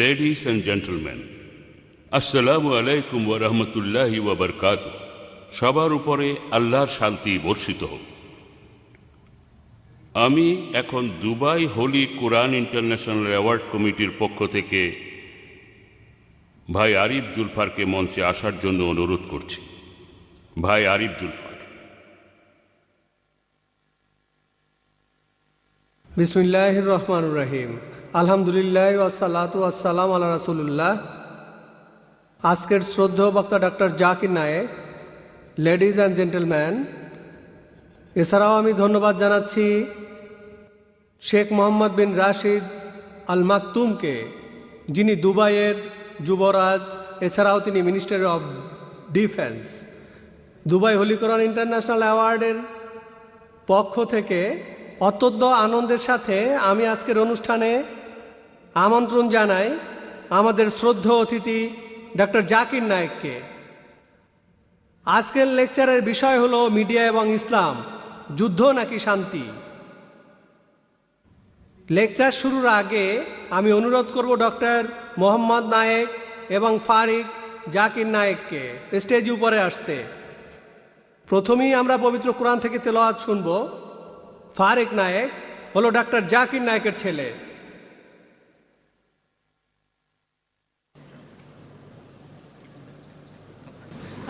Ladies and gentleman আসসালামু আলাইকুম ওয়া রাহমাতুল্লাহি ওয়া বারাকাতুহু সবার উপরে আল্লাহর শান্তি বর্ষিত হোক। আমি এখন Dubai holy Quran international award কমিটির পক্ষ থেকে ভাই আরিফ জুলফারকে মঞ্চে আসার জন্য অনুরোধ করছি। ভাই আরিফ জুলফার বিসমিল্লাহ রহমান রাহিম আলহামদুলিল্লাহ আসসালাতু আসসালাম আল্লাহ রাসুল্লাহ আজকের শ্রদ্ধ বক্তা doctor Zakir Naik, ladies and gentleman. এছাড়াও আমি ধন্যবাদ জানাচ্ছি শেখ মোহাম্মদ বিন রাশিদ আল মাকতুমকে যিনি দুবাইয়ের যুবরাজ, এছাড়াও তিনি minister of defence. Dubai holy Quran international অ্যাওয়ার্ডের পক্ষ থেকে অত্যন্ত আনন্দের সাথে আমি আজকের অনুষ্ঠানে আমন্ত্রণ জানাই আমাদের শ্রদ্ধ অতিথি ডক্টর জাকির নায়েককে। আজকের লেকচারের বিষয় হলো মিডিয়া এবং ইসলাম, যুদ্ধ নাকি শান্তি? লেকচার শুরুর আগে আমি অনুরোধ করব ডক্টর মোহাম্মদ নায়েক এবং ফারিক জাকির নায়েককে স্টেজ উপরে আসতে। প্রথমেই আমরা পবিত্র কোরআন থেকে তেলাওয়াত শুনব। ফারেক নায়েক হলো ডাক্তার জাকির নায়েকের ছেলে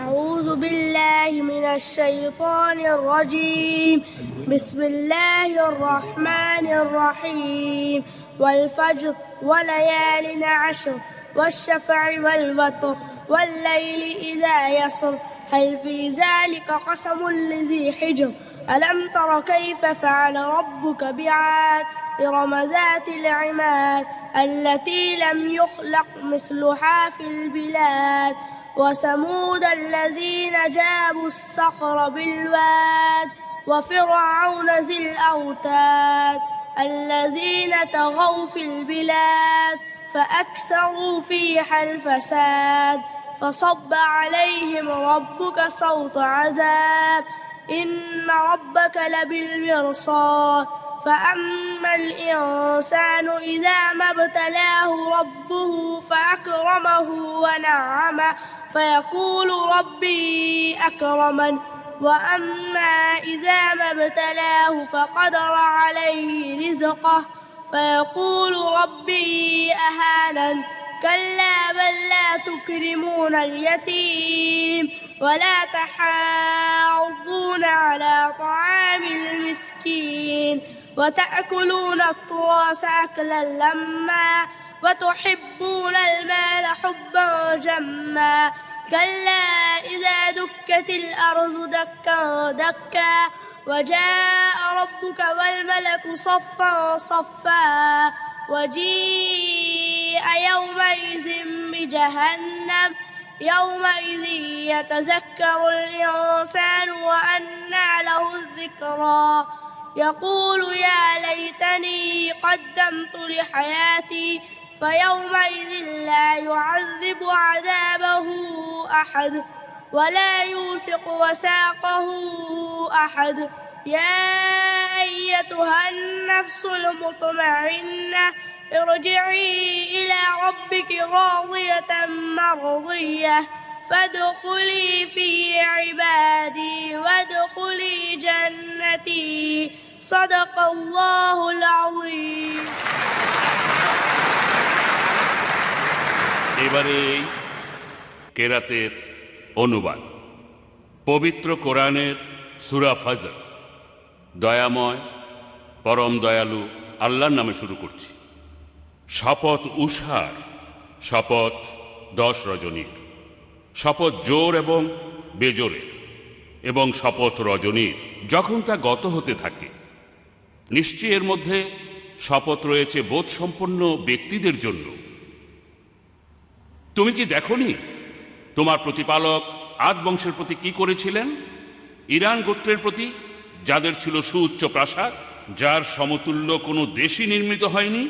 أعوذ بالله من الشيطان الرجيم بسم الله الرحمن الرحيم والفجر وليال عشر والشفع والوتر والليل إذا يسر هل في ذلك قسم لذي حجر ألم تر كيف فعل ربك بعاد إرم ذات العماد التي لم يخلق مثلها في البلاد وثمود الذين جابوا الصخر بالواد وفرعون ذي الأوتاد الذين طغوا في البلاد فأكثروا فيها الفساد فصب عليهم ربك صوت عذاب إن ربك لبالمرصاد. فأما الإنسان إذا ما ابتلاه ربه فأكرمه ونعمه فيقول ربي أكرمن. وأما إذا ما ابتلاه فقدر عليه رزقه فيقول ربي أهانن. كلا بل لا تكرمون اليتيم ولا تحاضون على طعام المسكين وتأكلون التراث أكلا لما وتحبون المال حبا جما كلا إذا دكت الأرض دكا دكا وجاء ربك والملك صفا صفا وجيء يومئذ بجهنم يومئذ يتذكر الإنسان وأنى له الذكرى. يقول يا ليتني قدمت لحياتي فيومئذ لا يعذب عذابه أحد ولا يوثق وثاقه أحد. يا أيتها النفس المطمئنة ارجعي إلى ربك راضية مرضية فادخلي في عبادي وادخلي جنتي صدق الله العظيم এবারে এই কেরাতের অনুবাদ পবিত্র কোরআনের সুরা ফজর দয়াময় পরম দয়ালু আল্লাহর নামে শুরু করছি শপথ উষার, শপথ দশ রজনীর, শপথ জোর এবং বেজোরের এবং শপথ রজনীর, যখন তা গত হতে থাকে, নিশ্চয়ই এর মধ্যে শপথ রয়েছে বোধসম্পন্ন ব্যক্তিদের জন্য। তুমি কি দেখনি? তোমার প্রতিপালক আদ বংশের প্রতি কি করেছিলেন? ইরান গোত্রের প্রতি, যাদের ছিল সুউচ্চ প্রাসাদ, যার সমতুল্য কোনো দেশই নির্মিত হয়নি?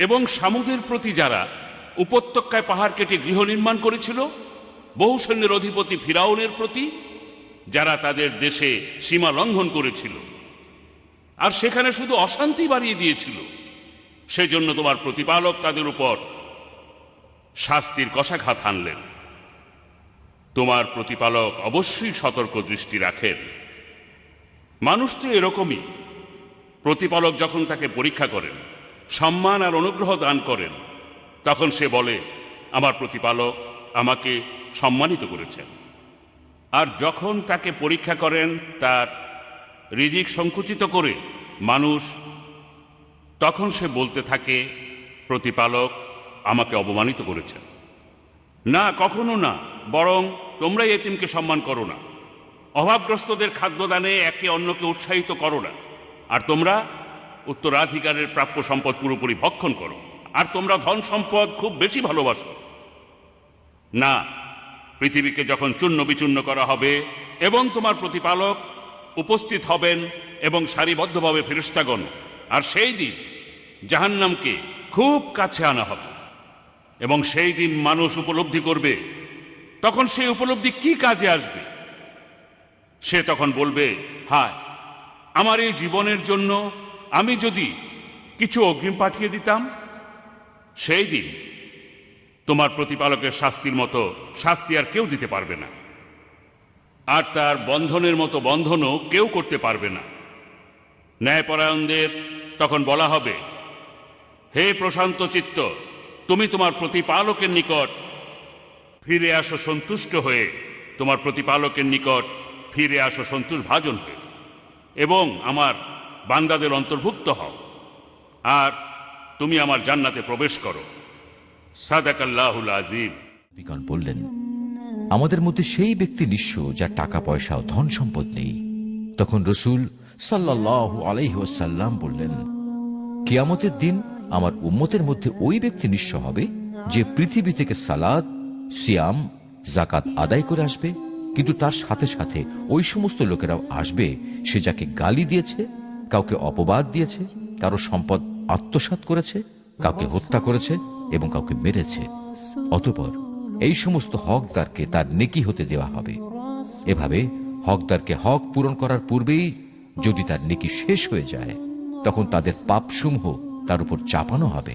এবং সামুদের প্রতি যারা উপত্যকায় পাহাড় কেটে গৃহ নির্মাণ করেছিল, বহু সৈন্যের অধিপতি ফিরাউনের প্রতি যারা তাদের দেশে সীমা লঙ্ঘন করেছিল। আর সেখানে শুধু অশান্তি বাড়িয়ে দিয়েছিল। সেজন্য তোমার প্রতিপালক তাদের উপর শাস্তির কষাঘাত হানলেন। তোমার প্রতিপালক অবশ্যই সতর্ক দৃষ্টি রাখেন। মানুষ তো এরকমই। প্রতিপালক যখন তাকে পরীক্ষা করেন সম্মান আর অনুগ্রহ দান করেন। তখন সে বলে, আমার প্রতিপালক আমাকে সম্মানিত করেছেন। আর যখন তাকে পরীক্ষা করেন, তার রিজিক সংকুচিত করে মানুষ, তখন সে বলতে থাকে, প্রতিপালক আমাকে অপমানিত করেছেন। না, কখনো না, বরং তোমরা এতিমকে সম্মান করো না। অভাবগ্রস্তদের খাদ্যদানে একে অন্যকে উৎসাহিত করো না। আর তোমরা উত্তরাধিকারের প্রাপ্য সম্পদ পুরোপুরি ভক্ষণ করো। আর তোমরা ধন সম্পদ খুব বেশি ভালোবাসো। না, পৃথিবীকে যখন চূর্ণ বিচূর্ণ করা হবে এবং তোমার প্রতিপালক উপস্থিত হবেন এবং সারিবদ্ধভাবে ফেরিস্তাগণ আর সেই দিন জাহান্নামকে খুব কাছে আনা হবে। এবং সেই দিন মানুষ উপলব্ধি করবে। তখন সেই উপলব্ধি কি কাজে আসবে? সে তখন বলবে, হায়, আমার এই জীবনের জন্য আমি যদি কিছু অগ্রিম পাঠিয়ে দিতাম, সেই দিন তোমার প্রতিপালকের শাস্তির মতো শাস্তি আর কেউ দিতে পারবে না। আর তার বন্ধনের মতো বন্ধনও কেউ করতে পারবে না। ন্যায়পরায়ণদের তখন বলা হবে, হে প্রশান্ত চিত্ত, তুমি তোমার প্রতিপালকের নিকট ফিরে আসো সন্তুষ্ট হয়ে, তোমার প্রতিপালকের নিকট ফিরে আসো সন্তোষ ভাজন হয়ে। এবং আমার বান্দাদের অন্তর্ভুক্ত হও। আর তুমি আমার জান্নাতে প্রবেশ করো। সাদাকাল্লাহুল আজিম। বিকন বললেন, আমাদের মধ্যে সেই ব্যক্তি নিঃস্ব যার টাকা, পয়সা ও ধন সম্পদ নেই। তখন রসুল সাল্লাহ আলাইসাল্লাম বললেন, কিয়ামতের দিন আমার উম্মতের মধ্যে ওই ব্যক্তি নিঃস্ব হবে যে পৃথিবী থেকে সালাদ, সিয়াম জাকাত আদায় করে আসবে, কিন্তু তার সাথে সাথে ওই সমস্ত লোকেরাও আসবে, সে যাকে গালি দিয়েছে কাউকে অপবাদ দিয়েছে, কারও সম্পদ আত্মসাৎ করেছে, কাউকে হত্যা করেছে এবং কাউকে মেরেছে। অতপর এই সমস্ত হকদারকে তার নেকি হতে দেওয়া হবে। এভাবে হকদারকে হক পূরণ করার পূর্বেই যদি তার নেকি শেষ হয়ে যায়, তখন তাদের পাপসমূহ তার উপর চাপানো হবে।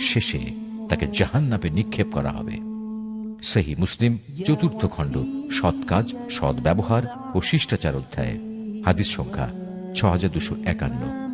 শেষে তাকে জাহান্নাপে নিক্ষেপ করা হবে। সেহী মুসলিম, চতুর্থ খণ্ড, সৎ কাজ, সৎ ব্যবহার ও শিষ্টাচার অধ্যায়। হাদিস সংখ্যা ছ হাজার দুশো একান্ন।